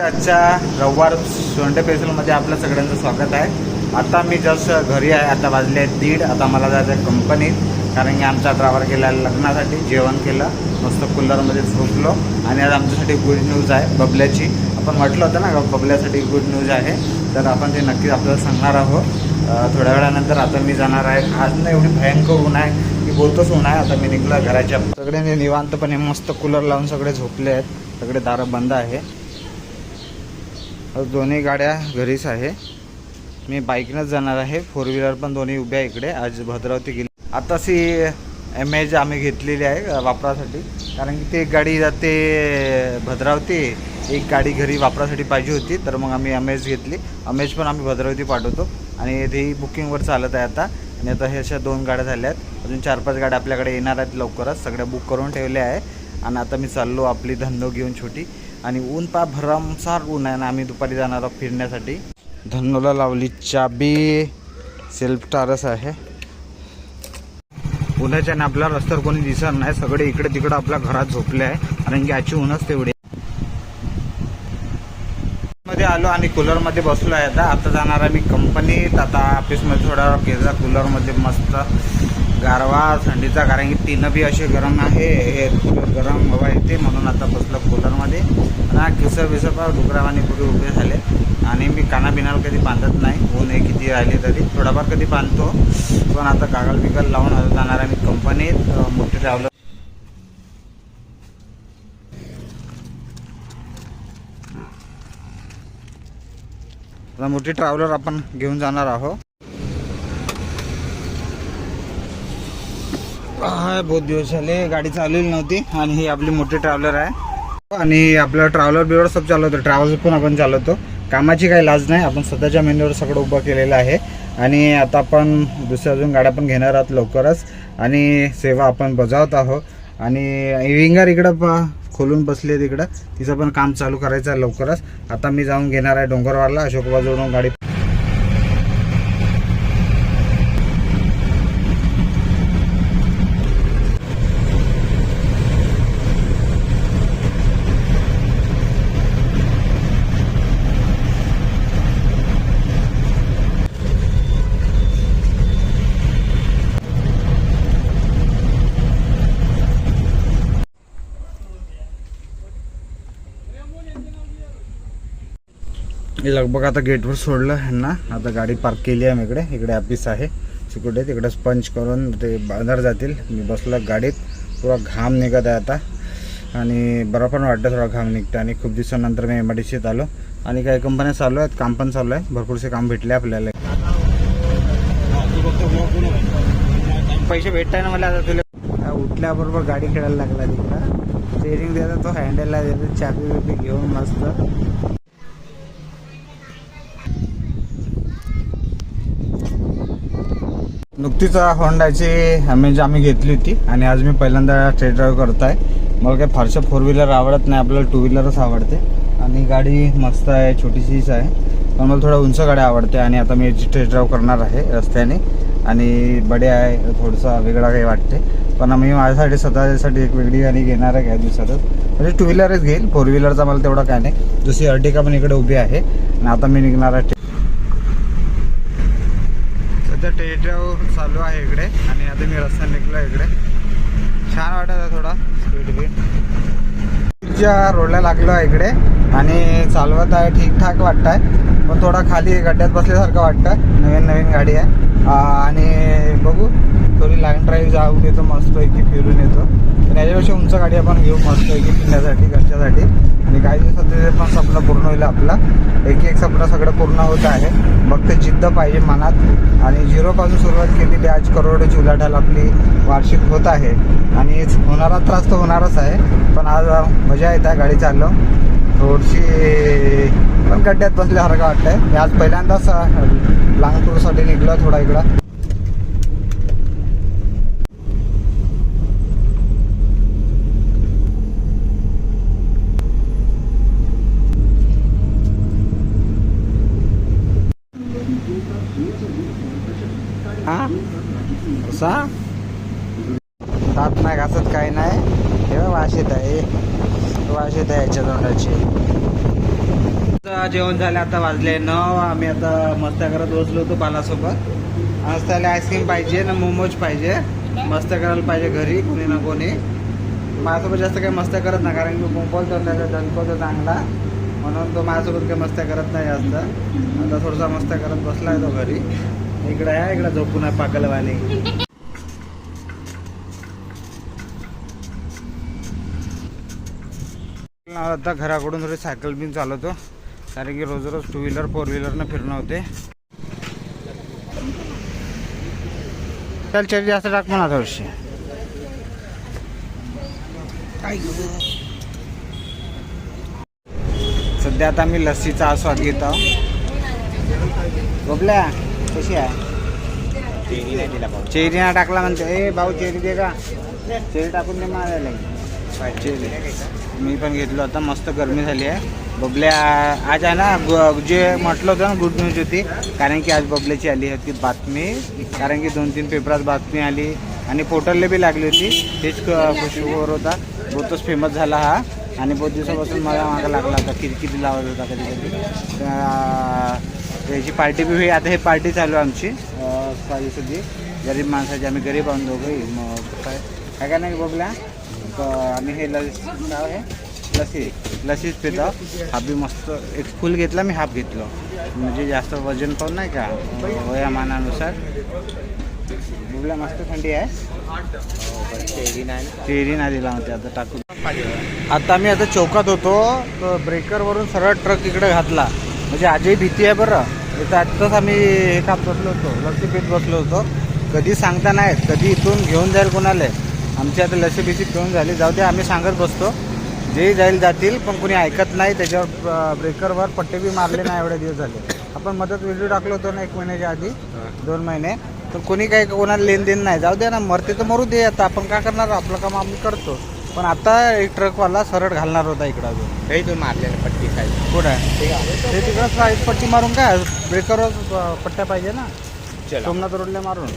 आजच्या रविवार सोंडे पेसलमध्ये आपलं सगळ्यांचं स्वागत आहे. आता मी जस्ट घरी आहे आता वाजले दीड आता मला जायचं आहे कंपनीत कारण की आमचा ड्रायव्हर गेला लग्नासाठी जेवण केलं मस्त कुलरमध्ये झोपलो. आणि आज आमच्यासाठी गुड न्यूज आहे बबल्याची. आपण म्हटलं होतं ना बबल्यासाठी गुड न्यूज आहे. तर आपण ते नक्कीच आपल्याला सांगणार आहोत. थोड्या वेळानंतर आता मी जाणार आहे. आज ना एवढी भयंकर ऊन आहे की बोलतोच ऊन आहे. आता मी निघलं घराच्या. सगळे निवांतपणे मस्त कूलर लावून सगळे झोपले आहेत. सगळे दारं बंद आहे. दोन्ही गाड्या घरीच आहे. मी बाईकनंच जाणार आहे. फोर व्हीलर पण दोन्ही उभ्या आहे इकडे. आज भद्रावती गेली. आताशी एम एज आम्ही घेतलेली आहे वापरासाठी. कारण की ते एक गाडी जाते भद्रावती एक गाडी घरी वापरासाठी पाहिजे होती. तर मग आम्ही अमेज घेतली. अमेज पण आम्ही भद्रावती पाठवतो. आणि ती बुकिंगवर चालत आहे आता. आणि आता हे अशा दोन गाड्या झाल्या आहेत. अजून चार पाच गाड्या आपल्याकडे येणार आहेत लवकरच. सगळ्या बुक करून ठेवल्या आहे. आणि आता मी चाललो आपली धंदो घेऊन छोटी. आणि ऊन पा भरमसार ऊन आहे ना आम्ही दुपारी जाणार आहोत फिरण्यासाठी. धन्नोला लावली चाबी. सेल्फ टारस आहे. उन्हाच्याने आपल्या रस्त्यावर कोणी दिसत नाही सगळे इकडे तिकडे आपल्या घरात झोपले आहे. कारण की आजची ऊनच तेवढी मध्ये आलो आणि कूलरमध्ये बसलो आहे. आता आता जाणार आहे मी कंपनीत आता ऑफिसमध्ये थोडा केला कूलरमध्ये मस्त. गारवा थंडीचा कारण की तीन बी असे गरम आहे हे गरम हवा येते म्हणून आता बसलं कूलरमध्ये. आणि किसं बिसं पा डुकरावानी पुढे उभे झाले. आणि मी काना बिनाला कधी बांधत नाही ऊन हे किती राहिले तरी. थोडाफार कधी बांधतो पण आता कागल बिगल लावून जाणार आहे मी कंपनीत मोठी मोठे ट्रॅव्हलर मोठी ट्रॅव्हलर आपण घेऊन जाणार आहोत. हा, बहुत दिवस झाले. गाडी चालवली नव्हती आणि ही आपली मोठी ट्रॅव्हलर आहे. आणि आपलं ट्रॅव्हलर बिवर सब चालवतो. ट्रॅव्हल्स पण आपण चालवतो. कामाची काही लाज नाही. आपण स्वतःच्या मेन्यूवर सगळं उभं केलेलं आहे. आणि आता आपण दुसऱ्या अजून गाड्या पण घेणार आहोत लवकरच. आणि सेवा आपण बजावत आहोत. आणि विंगार इकडं प खोलून बसले तिकडं. तिचं पण काम चालू करायचं आहे लवकरच. आता मी जाऊन घेणार आहे डोंगरवारला अशोकबाजूकडून गाडी लगभग आता गेटवर सोडलं ह्यांना. आता गाडी पार्क केली आहे मी इकडे. इकडे ऑफिस आहे. सिक्युरिटी तिकडे स्पंच करून ते बाजार जातील. मी बसलो गाडीत. थोडा घाम निघत आहे आता. आणि बरं पण वाटतं थोडा घाम निघतं. आणि खूप दिवसानंतर मी एम आय डी सीत आलो. आणि काही कंपन्या चालू आहेत. काम पण चालू आहे. भरपूरसे काम भेटले आपल्याला. पैसे भेटताय ना मला आता तुला? उठल्याबरोबर गाडी खेळायला लागला तिकडं. स्टेरिंग देतो तो हँडलला देतो. चाबी बिबी घेऊन मस्त. नुकतीच होंडाची अमेज आम्ही घेतली होती आणि आज मी पहिल्यांदा ट्रेड ड्राईव्ह करत आहे मला काही फारशा फोर व्हीलर आवडत नाही आपल्याला टू व्हीलरच आवडते. आणि गाडी मस्त आहे छोटीशीच आहे. पण मला थोडं उंच गाडी आवडते आणि आता मी याची ट्रेड ड्राईव्ह करणार आहे रस्त्याने. आणि बडे आहे थोडंसं वेगळा काही वाटते. पण मी माझ्यासाठी स्वतःसाठी एक वेगळी गाडी घेणार आहे काही दिवसातच. म्हणजे टू व्हीलरच घेईल फोर व्हीलरचा मला तेवढा काय नाही. दुसरी अर्टिका पण इकडे उभी आहे. आणि आता मी निघणार आहे सध्या टेड्राव चालू आहे इकडे आणि आता मी रस्ता निघलो इकडे. छान वाटत आहे थोडा. स्पीड बीट रोडला लागलो आहे इकडे. आणि चालवत आहे ठीकठाक वाटत आहे पण थोडा खाली गड्ड्यात बसल्यासारखं वाटतं नवीन नवीन गाडी आहे. आणि बघू थोडी लाईन ड्राईव्ह जाऊ मस्त मस्तपैकी फिरून येतो. पण याच्यापेक्षा उंच गाडी आपण घेऊ मस्तपैकी फिरण्यासाठी घरच्यासाठी. आणि काही दिवसात ते पण स्वप्न पूर्ण होईल आपला. एक एक स्वप्न सगळं पूर्ण होत आहे. फक्त जिद्द पाहिजे मनात. आणि झिरोपासून सुरुवात केलेली आज करोडची उलाढाल आपली वार्षिक होत आहे. आणि होणारा त्रास तर होणारच आहे. पण आज मजा येत आहे गाडी चाललो थोडीशी पण गड्ड्यात बसल्यासारखं वाटतंय. मी आज पहिल्यांदाच लॉंग टूरसाठी निघलो थोडा इकडं. हा? असा? दात नाही घासत काही नाही. तेव्हा वाशीत आहे वास येत आहे याच्या तोंडाची. जेवण झालं आता वाजले नऊ. आम्ही आता मस्त करत बसलो होतो बालासोबत. आज त्याला आईस्क्रीम पाहिजे ना मोमोज पाहिजे. मस्त करायला पाहिजे घरी कोणी ना कोणी. माझ्यासोबत जास्त काही मस्त करत नाही कारण मी बोलतो त्याचा दणकवतो चांगला. म्हणून तो माझ्यासोबत काही मस्त करत नाही जास्त. आता थोडासा मस्त करत बसला आहे तो घरी. इकडे आहे इकडे झोपून आहे पाकलवाणी आता घराकडून थोडी सायकल बिन चालवतो. कारण की रोज रोज टू व्हीलर फोर व्हीलरनं फिरणं होते. चल चरी जास्त टाक म्हणा थोडीशी. सध्या आता मी लस्सीचा आस्वाद घेत आहोत. गोबल्या कशी आहे? चेरी ना टाकला म्हणते. ए भाऊ चेरी दे का? चेरी टाकून दे मारायला. मी पण घेतलो होता मस्त गरमी झाली आहे. बबल्या आज आहे ना जे म्हटलं होतं ना गुड न्यूज होती. कारण की आज बबल्याची आली होती बातमी. कारण की दोन तीन पेपरात बातमी आली. आणि पोर्टलला बी लागली होती. तेच खुशीवर होता. बहुतच फेमस झाला हा. आणि बहुत दिवसापासून मला मागं लागला होता. किती किती लावत होता कधी कधी त्याची पार्टी बी होई. आता हे पार्टी चालू आहे आमची. साधी गरीब माणसाची. आम्ही गरीब आणून दोघंही. मग काय? काय काय नाही बघल्या आम्ही हे लस आहे. लसी लसीच पितो. हा बी मस्त एक फुल घेतला मी हाफ घेतलो. म्हणजे जास्त वजन पण नाही का? वयामानानुसार. बघल्या मस्त थंडी आहे. चेरी नाही दिला होते आता टाकून आता मी आता चौकात होतो तर ब्रेकरवरून सरळ ट्रक इकडे घातला. म्हणजे आजही भीती आहे बरं. इथं आत्ताच आम्ही हे खात बसलो होतो लस्सी पीत बसलो होतो. कधी सांगता नाहीत कधी इथून घेऊन जाईल कोणाला. आमची आता लस्सी बिसी पिऊन झाली. जाऊ दे आम्ही सांगत बसतो. जे जाईल जातील पण कोणी ऐकत नाही. त्याच्यावर ब्रेकरवर पट्टे बी मारले नाही एवढे दिवस झाले. आपण मदत व्हिडिओ टाकलो होतो ना एक महिन्याच्या आधी. दोन महिने. पण कोणी काही कोणाला लेनदेन नाही. जाऊ दे ना मरते तर मरू दे. आता आपण काय करणार? आपलं काम आम्ही करतो. पण आता एक ट्रकवाला सरळ घालणार होता इकडं अजून. काही तू मारले पट्टी खाली. कुठं? ते तिकडं साईड पट्टी मारून काय? ब्रेकरवर पट्ट्या पाहिजे ना? सोमनाथ रोडला मारून.